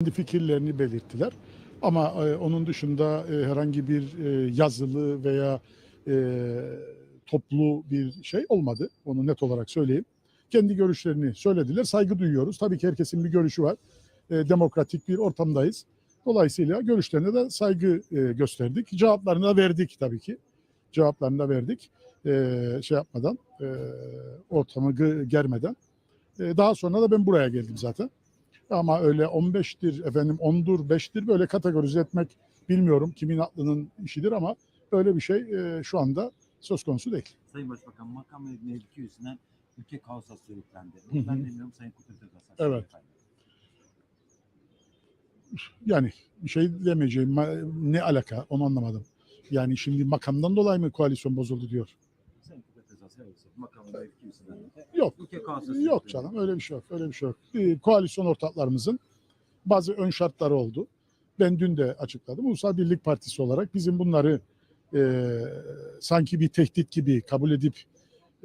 kendi fikirlerini belirttiler. Ama e, onun dışında e, herhangi bir e, yazılı veya e, toplu bir şey olmadı. Onu net olarak söyleyeyim. Kendi görüşlerini söylediler. Saygı duyuyoruz. Tabii ki herkesin bir görüşü var. E, demokratik bir ortamdayız. Dolayısıyla görüşlerine de saygı e, gösterdik. Cevaplarını da verdik tabii ki. Cevaplarını da verdik. E, şey yapmadan, e, ortamı germeden. E, daha sonra da ben buraya geldim zaten. Ama öyle 15'tir efendim 10'dur 5'tir böyle kategorize etmek bilmiyorum kimin aklının işidir ama öyle bir şey e, şu anda söz konusu değil. Sayın Başbakan makam ve mevki yüzünden ülke kaosa sürüklendi. Hı. Ben bilmiyorum Sayın Kudret Özasan. Evet. Yani bir şey demeyeceğim ne alaka onu anlamadım. Yani şimdi makamdan dolayı mı koalisyon bozuldu diyor. Sayın Kudret Özasan evet, makam Yok. Yok canım öyle bir şey yok. Öyle bir şey yok. Ee, koalisyon ortaklarımızın bazı ön şartları oldu. Ben dün de açıkladım. Ulusal Birlik Partisi olarak bizim bunları e, sanki bir tehdit gibi kabul edip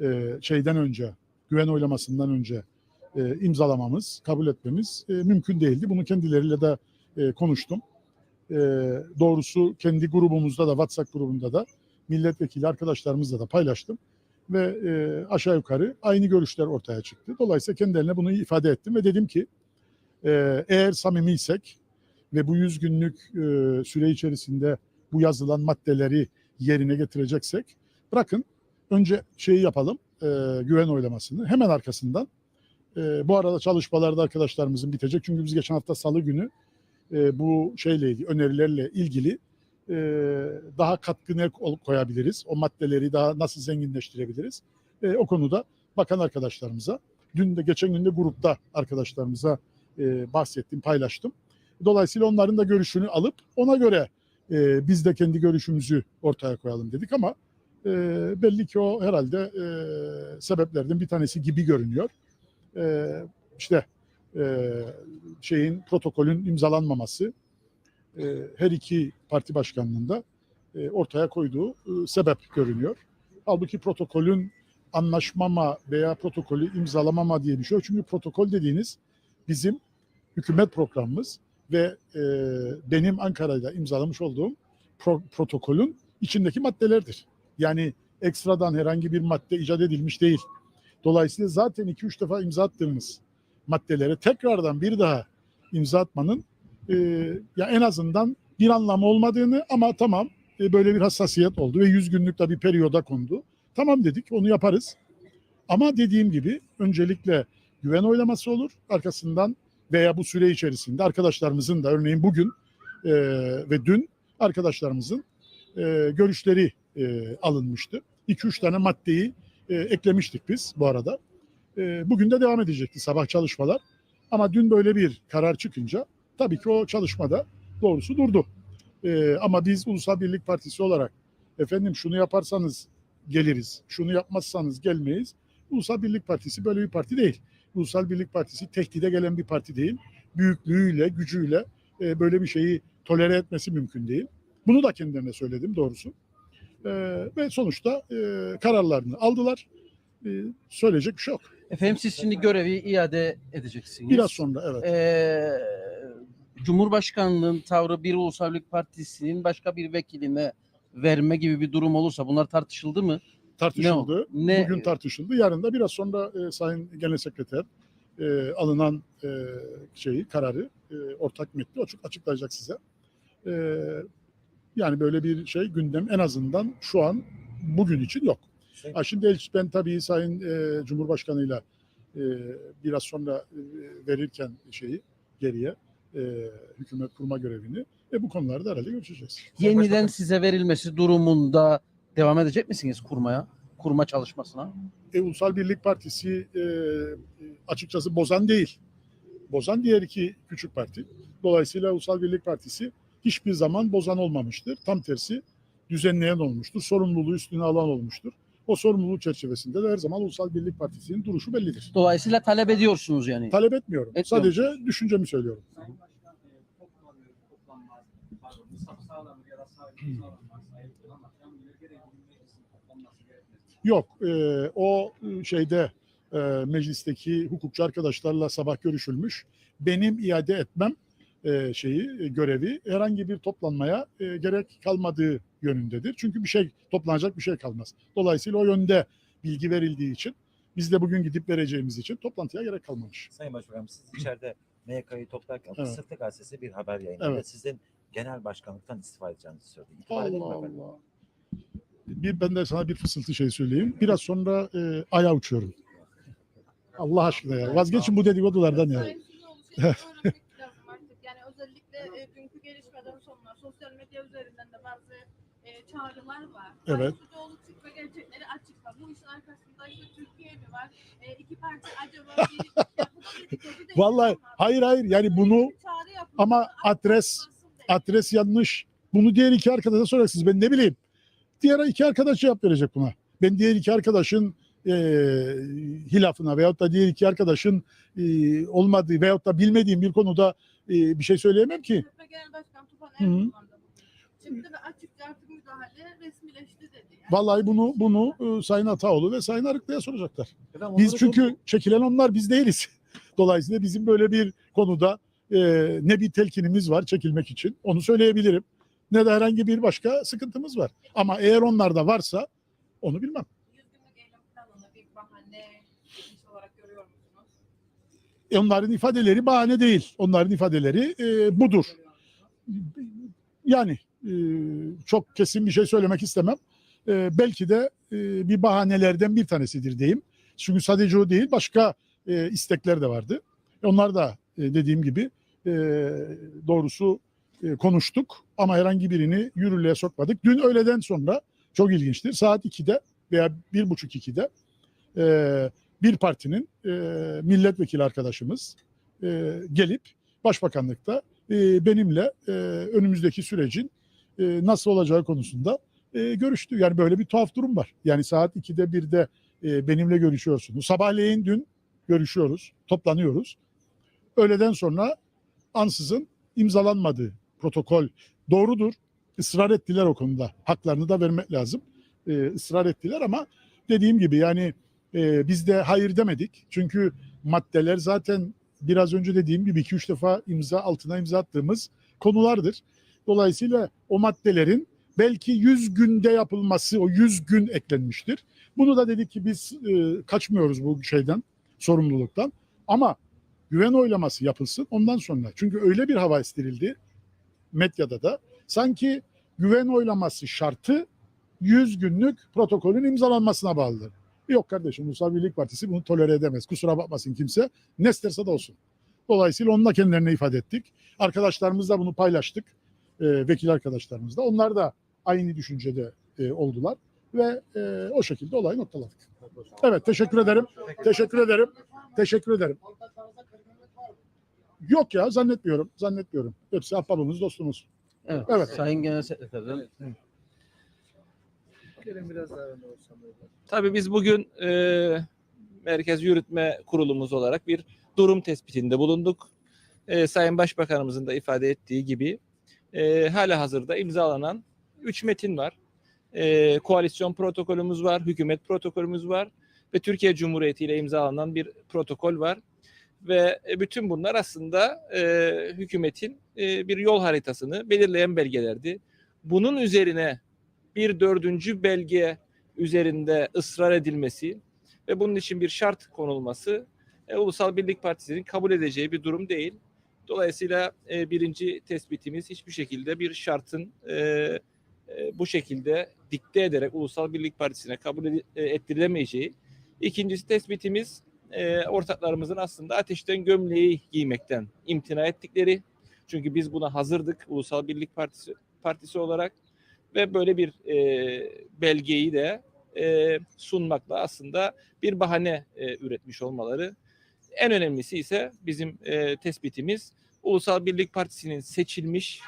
e, şeyden önce, güven oylamasından önce e, imzalamamız, kabul etmemiz e, mümkün değildi. Bunu kendileriyle de e, konuştum. E, doğrusu kendi grubumuzda da, WhatsApp grubunda da milletvekili arkadaşlarımızla da paylaştım ve e, aşağı yukarı aynı görüşler ortaya çıktı. Dolayısıyla kendilerine bunu ifade ettim ve dedim ki e, eğer samimiysek ve bu 100 günlük e, süre içerisinde bu yazılan maddeleri yerine getireceksek bırakın önce şeyi yapalım e, güven oylamasını hemen arkasından e, bu arada çalışmalarda arkadaşlarımızın bitecek çünkü biz geçen hafta salı günü e, bu şeyle ilgili önerilerle ilgili e, daha katkı ne koyabiliriz? O maddeleri daha nasıl zenginleştirebiliriz? E, o konuda bakan arkadaşlarımıza, dün de geçen gün de grupta arkadaşlarımıza e, bahsettim, paylaştım. Dolayısıyla onların da görüşünü alıp ona göre e, biz de kendi görüşümüzü ortaya koyalım dedik ama e, belli ki o herhalde e, sebeplerden bir tanesi gibi görünüyor. E, işte e, şeyin protokolün imzalanmaması, her iki parti başkanlığında e, ortaya koyduğu e, sebep görünüyor. Halbuki protokolün anlaşmama veya protokolü imzalamama diye bir şey yok. Çünkü protokol dediğiniz bizim hükümet programımız ve e, benim Ankara'da imzalamış olduğum pro- protokolün içindeki maddelerdir. Yani ekstradan herhangi bir madde icat edilmiş değil. Dolayısıyla zaten 2-3 defa imza attığımız maddelere tekrardan bir daha imza atmanın e, ya en azından bir anlamı olmadığını ama tamam e, böyle bir hassasiyet oldu ve 100 günlük de bir periyoda kondu. Tamam dedik onu yaparız. Ama dediğim gibi öncelikle güven oylaması olur. Arkasından veya bu süre içerisinde arkadaşlarımızın da örneğin bugün e, ve dün arkadaşlarımızın e, görüşleri e, alınmıştı. 2-3 tane maddeyi e, eklemiştik biz bu arada. E, bugün de devam edecekti sabah çalışmalar. Ama dün böyle bir karar çıkınca tabii ki o çalışmada doğrusu durdu. Ee, ama biz Ulusal Birlik Partisi olarak efendim şunu yaparsanız geliriz, şunu yapmazsanız gelmeyiz. Ulusal Birlik Partisi böyle bir parti değil. Ulusal Birlik Partisi tehdide gelen bir parti değil. Büyüklüğüyle, gücüyle e, böyle bir şeyi tolere etmesi mümkün değil. Bunu da kendilerine söyledim doğrusu. Ee, ve sonuçta e, kararlarını aldılar. Ee, söyleyecek bir şey yok. Efendim siz şimdi görevi iade edeceksiniz. Biraz sonra evet. Ee, Cumhurbaşkanlığın tavrı bir Ulusal Birlik Partisi'nin başka bir vekiline verme gibi bir durum olursa bunlar tartışıldı mı? tartışıldı. Ne, ne Bugün tartışıldı. Yarın da biraz sonra e, Sayın Genel Sekreter e, alınan e, şeyi, kararı, e, ortak metni açık açıklayacak size. E, yani böyle bir şey gündem en azından şu an bugün için yok. Ha, şimdi el- ben tabii Sayın e, Cumhurbaşkanı'yla e, biraz sonra e, verirken şeyi geriye e, hükümet kurma görevini ve bu konuları da herhalde görüşeceğiz. yeniden size verilmesi durumunda devam edecek misiniz kurmaya? Kurma çalışmasına? e, Ulusal Birlik Partisi e, açıkçası bozan değil. Bozan diğer iki küçük parti. Dolayısıyla Ulusal Birlik Partisi hiçbir zaman bozan olmamıştır. Tam tersi düzenleyen olmuştur. Sorumluluğu üstüne alan olmuştur. O sorumluluk çerçevesinde de her zaman Ulusal Birlik Partisi'nin duruşu bellidir. Dolayısıyla talep ediyorsunuz yani. Talep etmiyorum. Etmiyor Sadece düşüncemi söylüyorum. Sayın Başkan e, toplanıyor, toplanmaz. Pardon, Mustafa Sağlam'ı ya da Sağlam'ı Sağlam'ı sayılır ama Camiler gereği bir meclisin toplanması gerekmez. Yok, e, o e, şeyde e, meclisteki hukukçu arkadaşlarla sabah görüşülmüş. Benim iade etmem e, şeyi e, görevi herhangi bir toplanmaya e, gerek kalmadığı yönündedir. Çünkü bir şey toplanacak bir şey kalmaz. Dolayısıyla o yönde bilgi verildiği için biz de bugün gidip vereceğimiz için toplantıya gerek kalmamış. Sayın Başbakanım siz içeride MYK'yı toplarken Evet. Sırtı Gazetesi bir haber yayınladı. Evet. Sizin genel başkanlıktan istifa edeceğinizi söyledi. İtibar Allah? Allah. Bir, ben de sana bir fısıltı şey söyleyeyim. Biraz sonra e, aya uçuyorum. Allah aşkına ya. Vazgeçin bu dedikodulardan ya. Sayın Süloğlu, şeyi öğrenmek lazım artık. Yani özellikle e, dünkü gelişmeden sonra sosyal medya üzerinden de bazı e, çağrılar var. Evet. Sayın Süloğlu çık ve gerçekleri açıkla. Bu işin arkasında işte Türkiye mi var? E, iki parti acaba bir... Vallahi hayır hayır yani bunu ama adres- adres yanlış. Bunu diğer iki arkadaşa soracaksınız. Ben ne bileyim. Diğer iki arkadaş cevap verecek buna. Ben diğer iki arkadaşın e, hilafına veyahut da diğer iki arkadaşın e, olmadığı veyahut da bilmediğim bir konuda e, bir şey söyleyemem ki. Genel Başkan Tufan. Erdoğan da bugün çıktı ve açıkça artık müdahale resmileşti dedi. Yani Vallahi bunu bunu e, Sayın Ataoğlu ve Sayın Arıklı'ya soracaklar. Efendim, Biz çünkü çekilen onlar biz değiliz. Dolayısıyla bizim böyle bir konuda e, ne bir telkinimiz var çekilmek için onu söyleyebilirim. Ne de herhangi bir başka sıkıntımız var. Ama eğer onlarda varsa onu bilmem. 100 günlük eylem planını bir bahane iş olarak görüyor musunuz? E, onların ifadeleri bahane değil. Onların ifadeleri e, budur. Yani e, çok kesin bir şey söylemek istemem. E, belki de e, bir bahanelerden bir tanesidir diyeyim. Çünkü sadece o değil başka e, istekler de vardı. Onlar da e, dediğim gibi e, doğrusu e, konuştuk ama herhangi birini yürürlüğe sokmadık. Dün öğleden sonra çok ilginçtir. Saat 2'de veya 1.30-2'de e, bir partinin e, milletvekili arkadaşımız e, gelip başbakanlıkta e, benimle e, önümüzdeki sürecin e, nasıl olacağı konusunda e, görüştü. Yani böyle bir tuhaf durum var. Yani saat 2'de 1'de e, benimle görüşüyorsunuz. Sabahleyin dün görüşüyoruz, toplanıyoruz. Öğleden sonra ansızın imzalanmadığı protokol doğrudur. Israr ettiler o konuda. Haklarını da vermek lazım. E, ısrar ettiler ama dediğim gibi yani e, biz de hayır demedik. Çünkü maddeler zaten biraz önce dediğim gibi 2-3 defa imza altına imza attığımız konulardır. Dolayısıyla o maddelerin belki 100 günde yapılması o 100 gün eklenmiştir. Bunu da dedik ki biz e, kaçmıyoruz bu şeyden, sorumluluktan. Ama güven oylaması yapılsın ondan sonra. Çünkü öyle bir hava estirildi medyada da sanki güven oylaması şartı 100 günlük protokolün imzalanmasına bağlıdır. Yok kardeşim Ulusal Birlik Partisi bunu tolere edemez. Kusura bakmasın kimse. Ne isterse de olsun. Dolayısıyla onunla kendilerine ifade ettik. Arkadaşlarımızla bunu paylaştık. E, vekil arkadaşlarımızla. Onlar da aynı düşüncede e, oldular. Ve e, o şekilde olayı noktaladık. Evet teşekkür ederim. Teşekkür ederim. Teşekkür ederim. Yok ya zannetmiyorum. Zannetmiyorum. Hepsi ahbabımız, dostumuz. Evet. Evet. Sayın Genel Sekreterden Tabii biz bugün e, Merkez Yürütme Kurulumuz olarak bir durum tespitinde bulunduk. E, Sayın Başbakanımızın da ifade ettiği gibi e, hala hazırda imzalanan 3 metin var. E, koalisyon protokolümüz var, hükümet protokolümüz var ve Türkiye Cumhuriyeti ile imzalanan bir protokol var. Ve e, bütün bunlar aslında e, hükümetin e, bir yol haritasını belirleyen belgelerdi. Bunun üzerine bir dördüncü belge üzerinde ısrar edilmesi ve bunun için bir şart konulması e, Ulusal Birlik Partisi'nin kabul edeceği bir durum değil. Dolayısıyla e, birinci tespitimiz hiçbir şekilde bir şartın e, e, bu şekilde dikte ederek Ulusal Birlik Partisi'ne kabul edi- e, ettirilemeyeceği. İkincisi tespitimiz e, ortaklarımızın aslında ateşten gömleği giymekten imtina ettikleri. Çünkü biz buna hazırdık Ulusal Birlik Partisi Partisi olarak ve böyle bir e, belgeyi de e, sunmakla aslında bir bahane e, üretmiş olmaları. En önemlisi ise bizim e, tespitimiz Ulusal Birlik Partisi'nin seçilmiş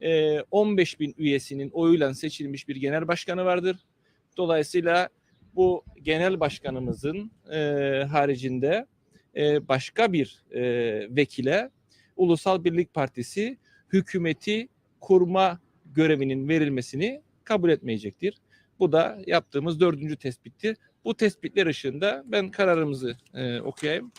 e, 15 bin üyesinin oyuyla seçilmiş bir genel başkanı vardır. Dolayısıyla bu genel başkanımızın e, haricinde e, başka bir e, vekile Ulusal Birlik Partisi hükümeti kurma görevinin verilmesini kabul etmeyecektir. Bu da yaptığımız dördüncü tespittir. Bu tespitler ışığında ben kararımızı e, okuyayım.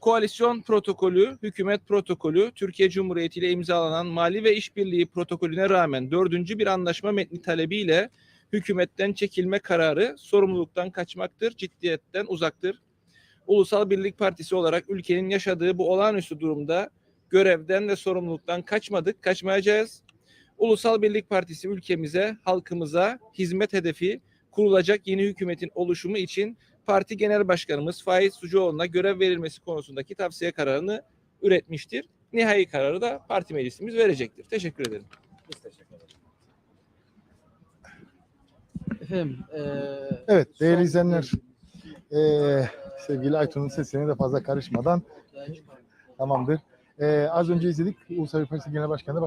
Koalisyon protokolü, hükümet protokolü, Türkiye Cumhuriyeti ile imzalanan mali ve işbirliği protokolüne rağmen dördüncü bir anlaşma metni talebiyle hükümetten çekilme kararı sorumluluktan kaçmaktır, ciddiyetten uzaktır. Ulusal Birlik Partisi olarak ülkenin yaşadığı bu olağanüstü durumda görevden ve sorumluluktan kaçmadık, kaçmayacağız. Ulusal Birlik Partisi ülkemize, halkımıza hizmet hedefi kurulacak yeni hükümetin oluşumu için parti genel başkanımız Faiz Sucuoğlu'na görev verilmesi konusundaki tavsiye kararını üretmiştir. Nihai kararı da parti meclisimiz verecektir. Teşekkür ederim. Biz teşekkür ederiz. Efendim, eee, Evet değerli son- izleyenler eee, sevgili Aytun'un sesine de fazla karışmadan tamamdır. Eee, az önce izledik. Partisi Genel Başkanı